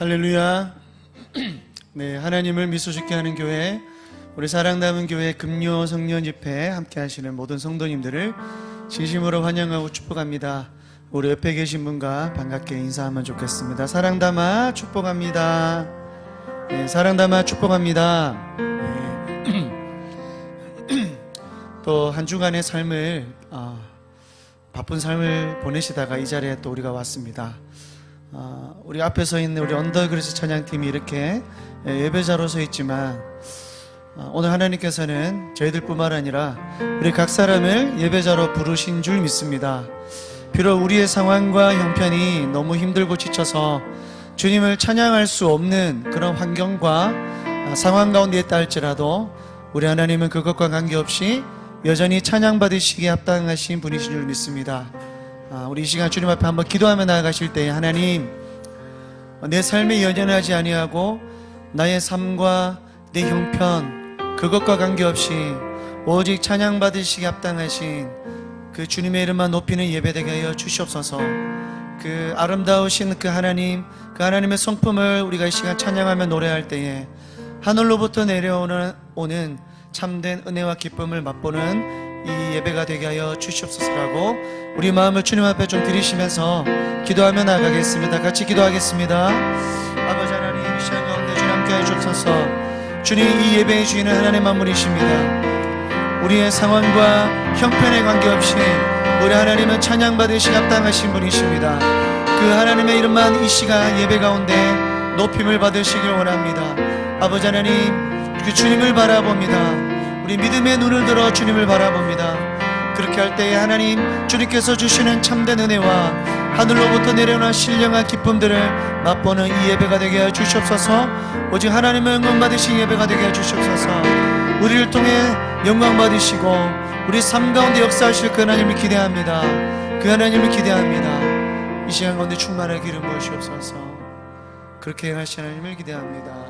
할렐루야. 네, 하나님을 미소 짓게 하는 교회, 우리 사랑 담은 교회 금요 성년 집회 함께 하시는 모든 성도님들을 진심으로 환영하고 축복합니다. 우리 옆에 계신 분과 반갑게 인사하면 좋겠습니다. 사랑 담아 축복합니다. 네, 사랑 담아 축복합니다. 또한 주간의 삶을 어, 바쁜 삶을 보내시다가 이 자리에 또 우리가 왔습니다. 어, 우리 앞에 서 있는 우리 언더그리스 찬양팀이 이렇게 예, 예배자로 서 있지만 어, 오늘 하나님께서는 저희들뿐만 아니라 우리 각 사람을 예배자로 부르신 줄 믿습니다. 비록 우리의 상황과 형편이 너무 힘들고 지쳐서 주님을 찬양할 수 없는 그런 환경과 아, 상황 가운데 있다 할지라도 우리 하나님은 그것과 관계없이 여전히 찬양받으시기에 합당하신 분이신 줄 믿습니다. 아, 우리 이 시간 주님 앞에 한번 기도하며 나아가실 때에 하나님 내 삶에 연연하지 아니하고 나의 삶과 내 형편 그것과 관계없이 오직 찬양 받으시기 합당하신 그 주님의 이름만 높이는 예배되게 하여 주시옵소서. 그 아름다우신 그 하나님 그 하나님의 성품을 우리가 이 시간 찬양하며 노래할 때에 하늘로부터 내려오는 오는 참된 은혜와 기쁨을 맛보는 이 예배가 되게 하여 주시옵소서라고 우리 마음을 주님 앞에 좀 들이시면서 기도하며 나가겠습니다. 같이 기도하겠습니다. 아버지 하나님 이 시간 가운데 주님 함께 해주옵소서 주님 이 예배의 주인은 하나님 만물이십니다. 우리의 상황과 형편에 관계없이 우리 하나님은 찬양받으시 합당하신 분이십니다. 그 하나님의 이름만 이 시간 예배 가운데 높임을 받으시길 원합니다. 아버지 하나님 그 주님을 바라봅니다. 우리 믿음의 눈을 들어 주님을 바라봅니다. 그렇게 할 때에 하나님 주님께서 주시는 참된 은혜와 하늘로부터 내려오는 신령한 기쁨들을 맛보는 이 예배가 되게 하여 주시옵소서. 오직 하나님의 영광 받으신 예배가 되게 하여 주시옵소서. 우리를 통해 영광 받으시고 우리 삶 가운데 역사하실 그 하나님을 기대합니다. 그 하나님을 기대합니다. 이 시간 가운데 충만하게 기름 부으시옵소서. 그렇게 행하신 하나님을 기대합니다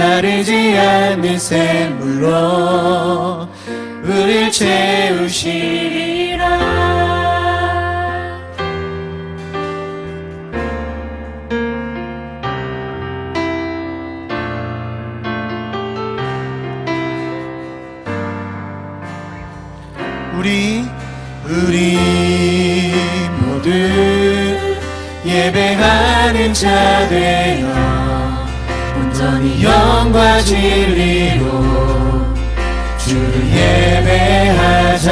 마르지 않는 샘물로 우릴 채우시리라. 우리 우리 모두 예배하는 자 되어 온전히 영과 진리로 주를 예배하자.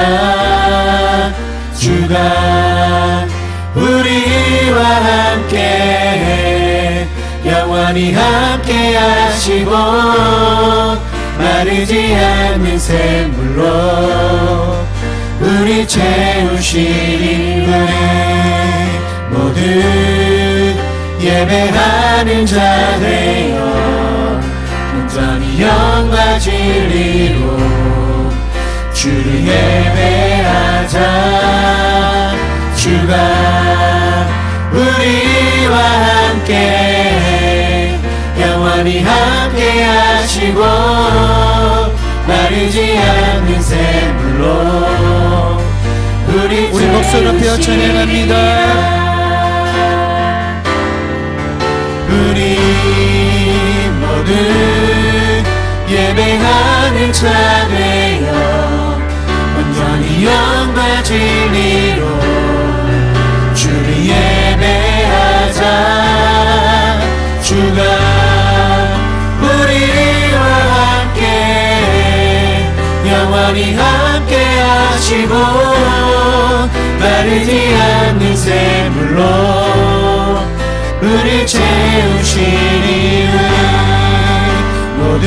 주가 우리와 함께 영원히 함께 하시고 마르지 않는 샘물로 우리 채우시리 우리 모두 예배하는 자 되어 온전히 영과 진리로 주를 예배하자. 주가 우리와 함께 영원히 함께 하시고 마르지 않는 샘물로 우리, 우리 목소리 높여 찬양합니다. 우리 모두 자 되어 온전히 영과 진리로 주를 예배하자. 주가 우리와 함께 영원히 함께 하시고 마르지 않는 샘물로 우리 채우시니 모두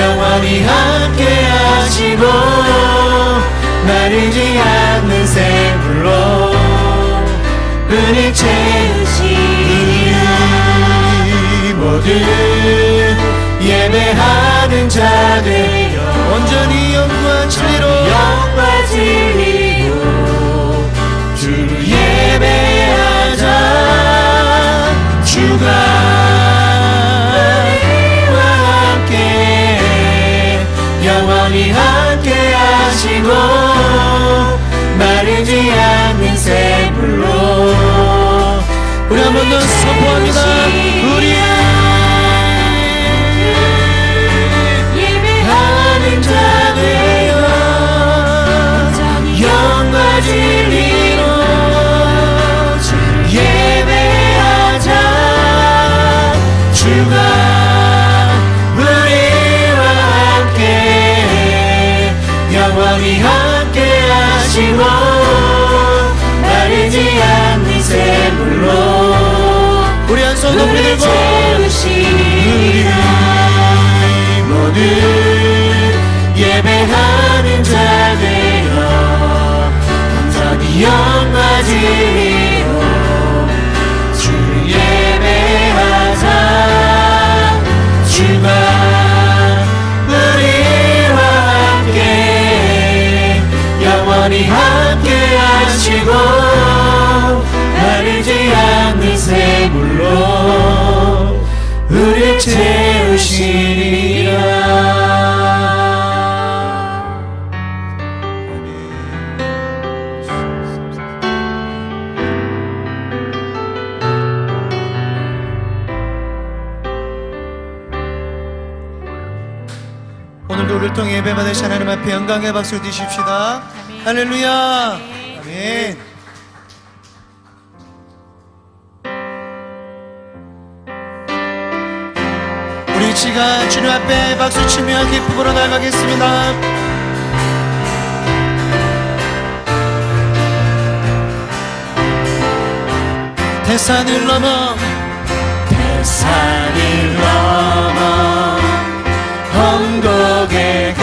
영원히 함께 하시고 마르지 않는 샘물로 은혜 채우시리라. 모두 예배하는 자 되어 온전히 영과 진리로 영과 진리로 주를 예배하자. 주가 하시고 마르지 않는 샘물로 우리 한 번 더 선포합니다 하시고 마르지 않는 샘물로 우리 한손 높이 들고. 우리 모두 예배하는 자 되어 온전히 영과 진리 영원히 함께 하시고 마르지 않는 샘물로 우리 채우시리라 오늘도 우리를 통해 예배 받으신 하나님 앞에 영광의 박수를 드십시다 아멘. 할렐루야 아멘. 우리 지가 주님 앞에 박수 치며 기쁨으로 나가겠습니다 대산을 넘어 대산을 넘어 험곡에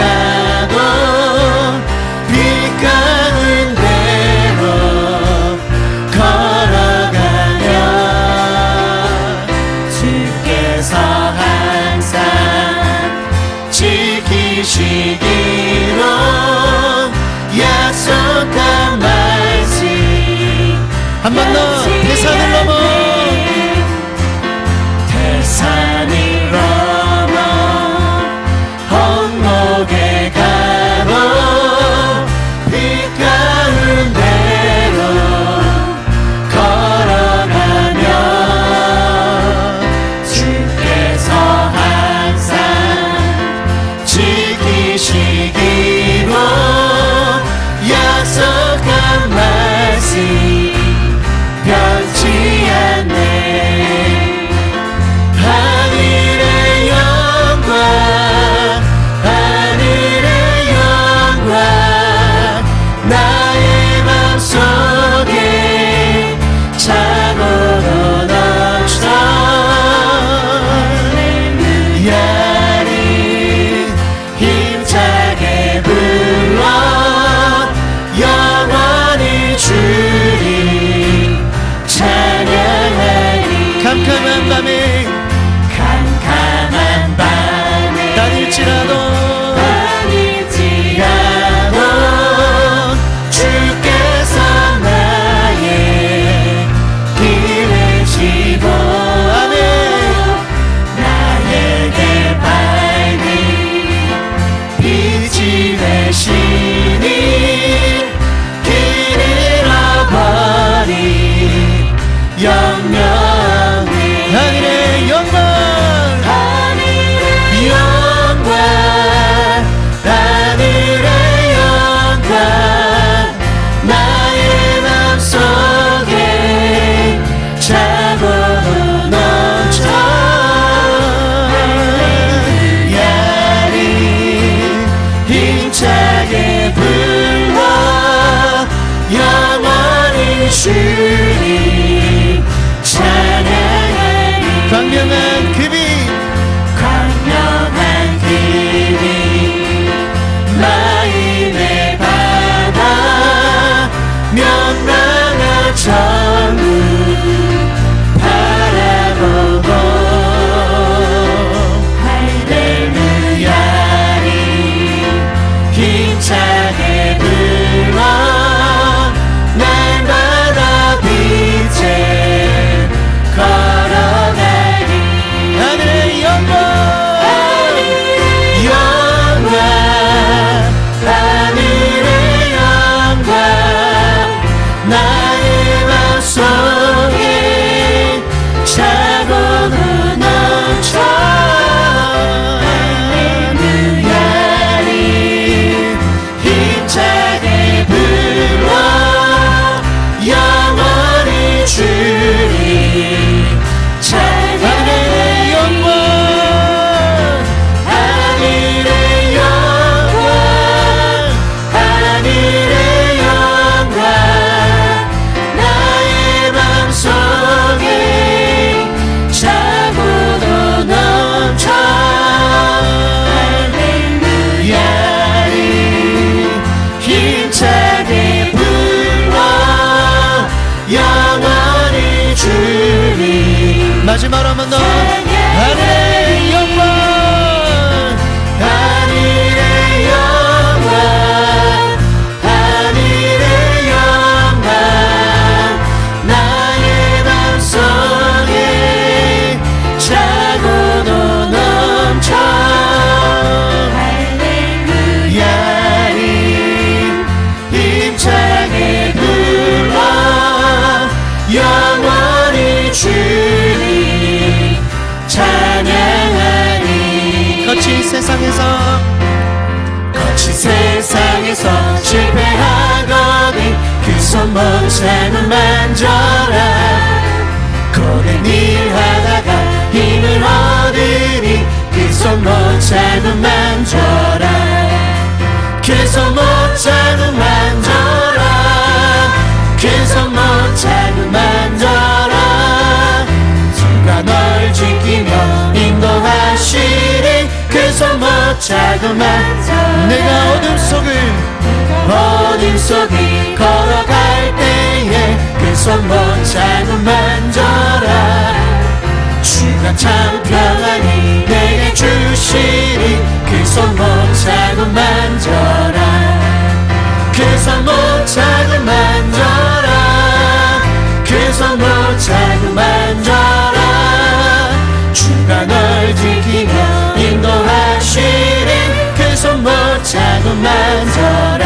마지막으로 한 잡고 만져라 그손못 잡고 만져라 그손못 잡고 만져라 주가 널 지키며 인도하시리. 그손못 잡고 만져라 내가 어둠 속을 어둠 속을 걸어갈 때에 그손못 잡고 만져라 주가 참 평안히 잡고 만져라 그 손못 잡고 만져라 그 손못 잡고 만져라 주가 널 지키며 인도하시니 그손못 잡고 만져라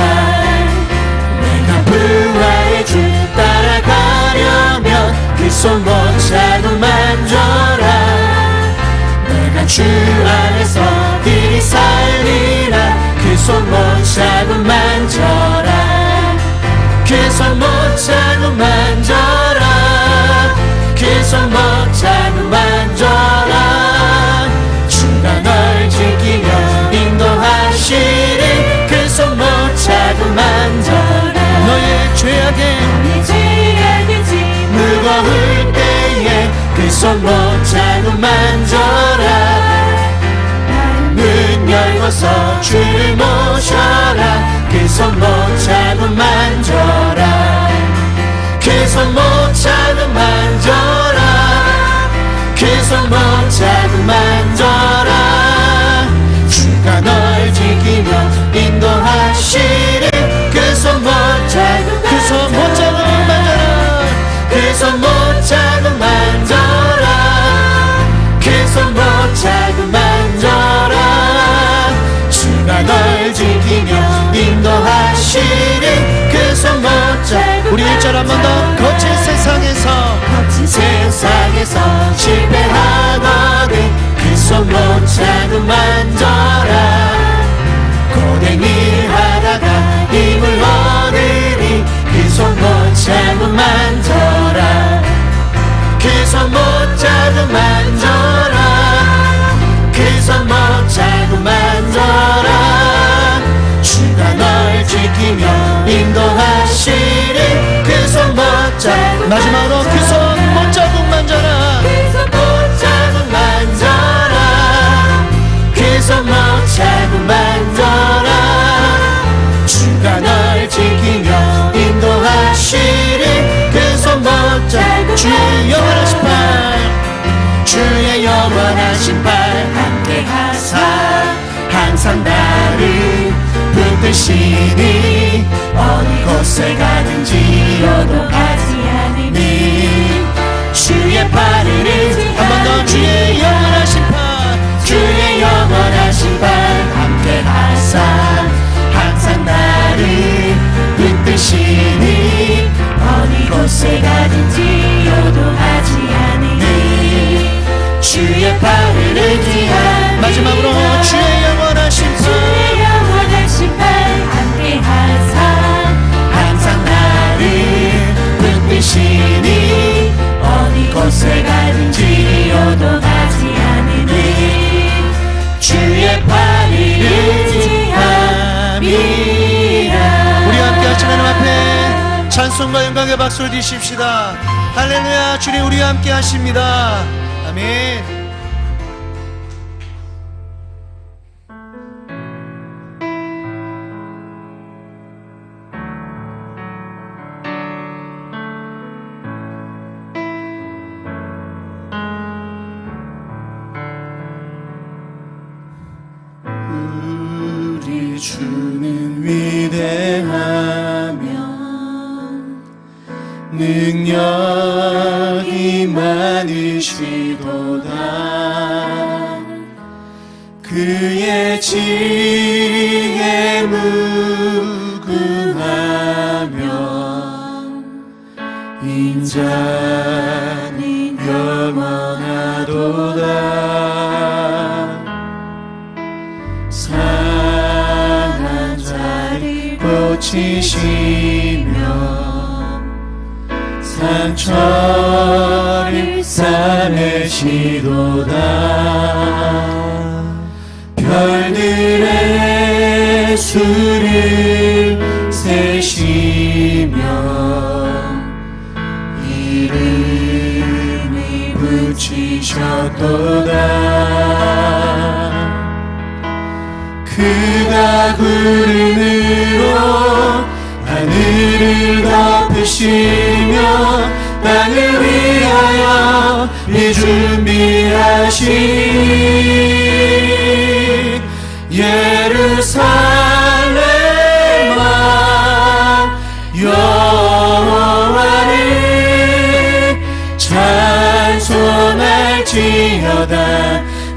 내가 부활의 주 따라가려면 그 손못 잡고 만져라 내가 주 안에서 길이 살리라 그손못 잡고 만져라. 그손못 잡고 만져라. 그손못 잡고 만져라. 주가 널 지키며 인도하시리. 그손못 잡고 만져라. 너의 죄악에 무거울 때에 그손못 문 열고서 주를 모셔라. 그 손 못 잡고 만져라. 그 손 못 잡고 한 번 더 거친 세상에서 세상에서 실패하거든 그 손못 잡고 만져라. 일 하다가 힘을 얻으니 그 손 못 잡고 만져라. 그 손 못 잡고 만져라. 그 손 못 잡고 만져라. 주가 널 지키며 인도하시리 그 잡고 마지막으로 그 손못 잡고 만져라. 못 잡고 만져라. 그손못 잡고 만져라. 주가 널 지키며 인도하시리. 그손못 잡고 주의 영원하신 팔 주의 영원하신 팔 함께 하사. 항상 나를 붙드시니 어느 곳에 가든지 요동 하지 주의 팔을 한번 더 주의 영원하신 팔 주의 영원하신 팔 함께 하사. 항상 나를 붙드시니 어느 곳에 가든지 요동하지 않으니 주의 팔을 의지한 마지막으로 주의 곳에 가든지 요동하지 않으니 주의 찬송과 영광의 박수를 드십시다. 할렐루야 주님 우리와 함께 하십니다. 아멘 상한 자를 고치시며 상처를 싸매시도다. 별들의 수를 세시며 이름을 붙이셨도다 그가 구름으로 하늘을 덮으시며 땅을 위하여 이 준비하신 예루살렘아 여호와를 찬송할지어다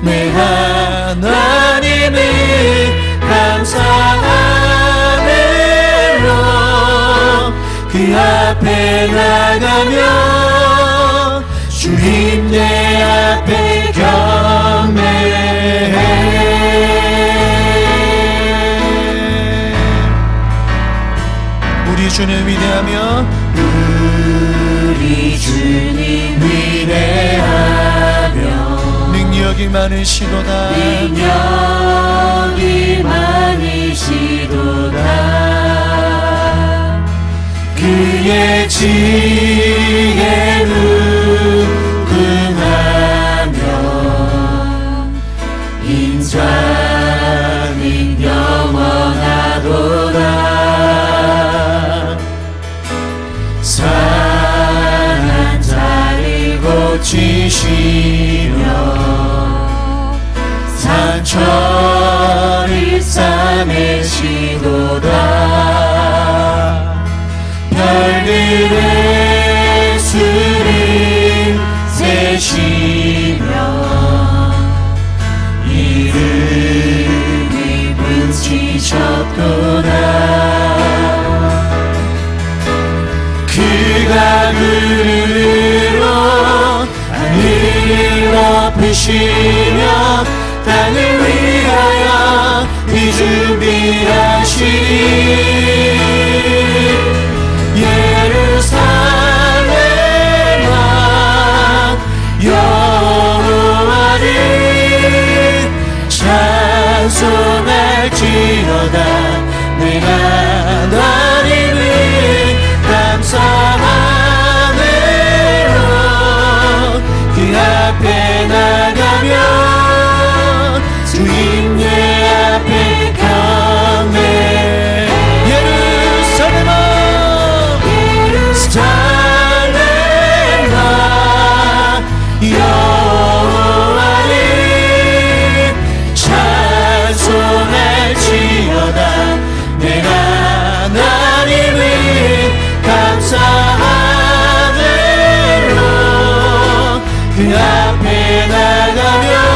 내 하나님을 감사하멜로 그 앞에 나가며 주님 내 앞에 경매해 우리 주님 위대하며 능력이 많으시도다. 능력이 많으시도다. 그의 지혜 무궁하며 인자는 영원하도다. 상한 자를 고치시 덮으시며 땅을 위하여 이 준비하신 예루살렘아 여호와를 찬송할지어다. 내가 나가며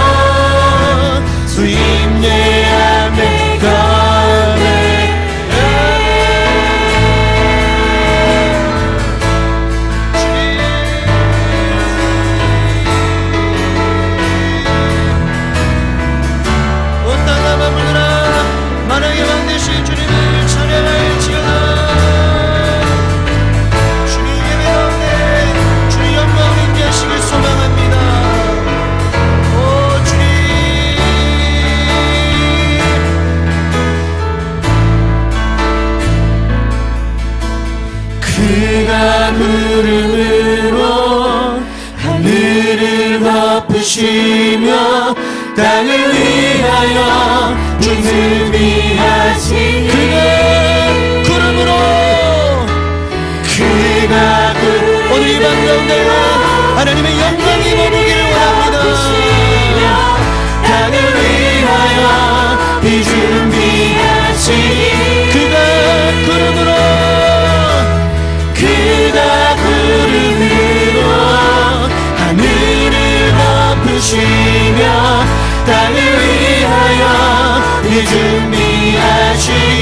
준비하시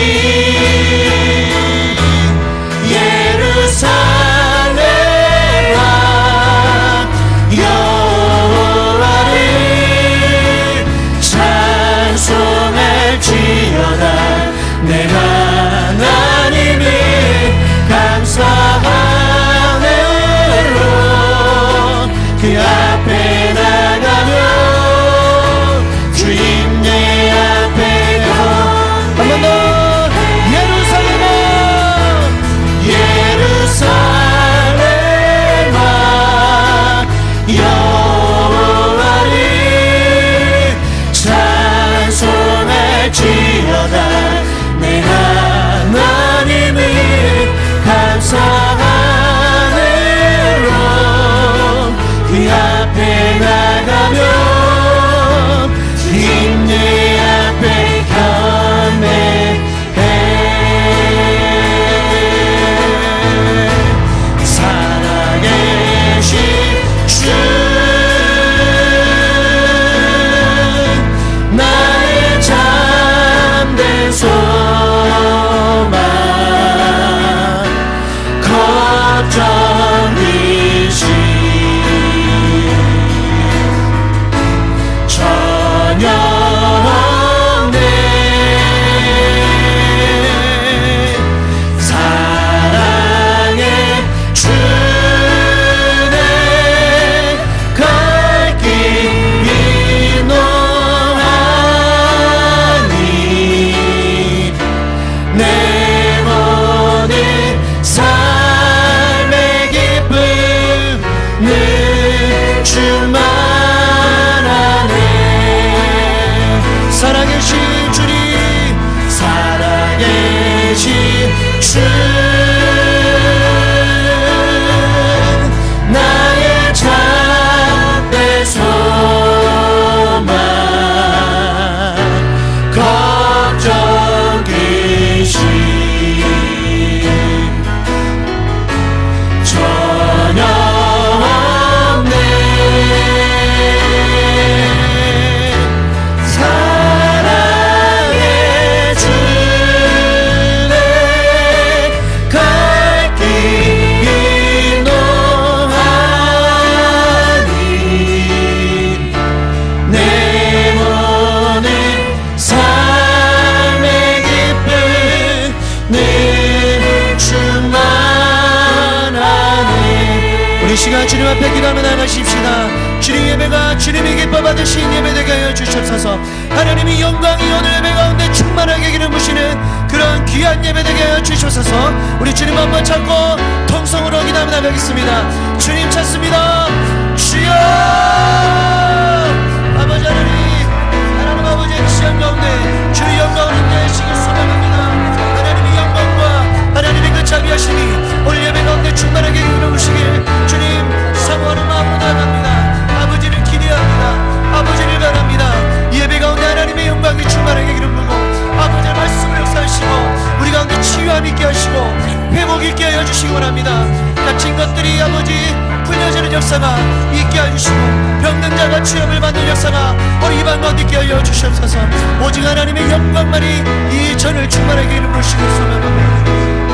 주시옵소서. 하나님이 영광이 오늘 예배 가운데 충만하게 기름 부시는 그런 귀한 예배 되게 하여 주시옵소서. 우리 주님 한번 찾고 통성으로 기도하며 나가겠습니다. 주님 찾습니다. 주여! 아버지 하나님 하나님 아버지의 시간 가운데 주의 영광을 인내하시길 소망합니다. 하나님의 영광과 하나님의 그 자비하심이 오늘 예배 가운데 충만하게 이루어지길 주님 사모하는 마음으로 나갑니다 영광이 충만하게 이루어지고 아버지의 말씀을 역사하시고 우리 가운데 치유함 있게 하시고 회복 있게 하여 주시기 원합니다. 갇힌 것들이 아버지 풀려지는 역사가 있게 해주시고 병든 자가 치유함을 받는 역사가 우리 이방 가운데 있게 하여 주시옵소서. 오직 하나님의 영광만이 이 전을 충만하게 이루시길 소망합니다